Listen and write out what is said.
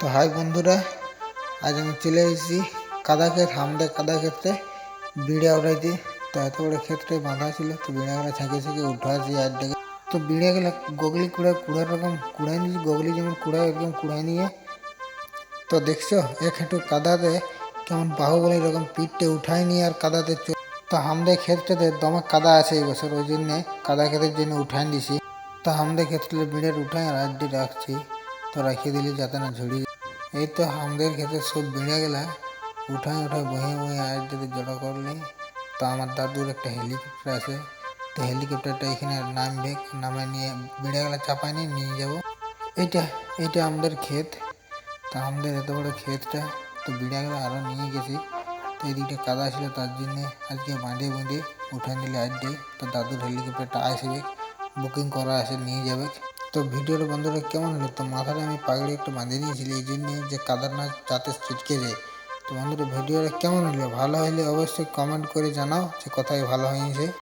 তো হাই বন্ধুরা, আজ আমি চলে এসেছি কাদা ক্ষেত হামদে কাদা ক্ষেত্রে বিড়ে উড়াইতে তো এত বড় ক্ষেত্রে বাঁধা ছিল, তো বিড়াগুলো ছেঁকে ছেঁকে উঠাছি আর ডেকে তো বিড়াগুলো গগলি কুড়া কুড়ার রকম কুড়াই নিয়েছি, গগলি যেমন কুড়াই একদম কুড়াই নিয়ে। তো দেখছ, এক হেঁটু কাদাতে কেমন বাহুবলী এরকম পিঠটে উঠাই নিয়ে আর কাদাতে তো আমাদের ক্ষেত্রে দমে কাদা আছে এই বছর, ওই জন্যে কাদা ক্ষেতের জন্য উঠাই দিছি তো আমাদের ক্ষেত্রে বিড়ের উঠাই আর রাখছি। তো রাখিয়ে দিলি যাতে না ঝুড়ি এই তো আমাদের ক্ষেত্রে সব বিড়ে গেলা। উঠাই উঠাই বহে বহে আড্ডিতে জড়ো করলি, তো আমার দাদুর একটা হেলিকপ্টার আছে। তো হেলিকপ্টারটা এখানে নামবে নামে নিয়ে বিড়ে গেলা চাপাই নিয়ে নিয়ে যাব। এইটা এইটা আমাদের ক্ষেত। তা আমাদের এত বড় ক্ষেতটা, তো বিড়াগুলো আরও নিয়ে গেছি। তো এদিকটা কাদা ছিল, তার জন্যে আজকে বাঁধে বেঁধে উঠে নিলে আজকে তো দাদুর হেলিকপ্টারটা আসবে বুকিং করা আছে, নিয়ে যাবে। তো ভিডিওর বন্ধুরা কেমন হলো? তো মাথাটা আমি পাগড়ি একটু বাঁধে নিয়েছিলি এই জন্যে যে কাদার না যাতে ছিটকে যায়। তো বন্ধুরা, ভিডিওটা কেমন হলো? ভালো হলে অবশ্যই কমেন্ট করে জানাও যে কোথায় ভালো হয়েছে।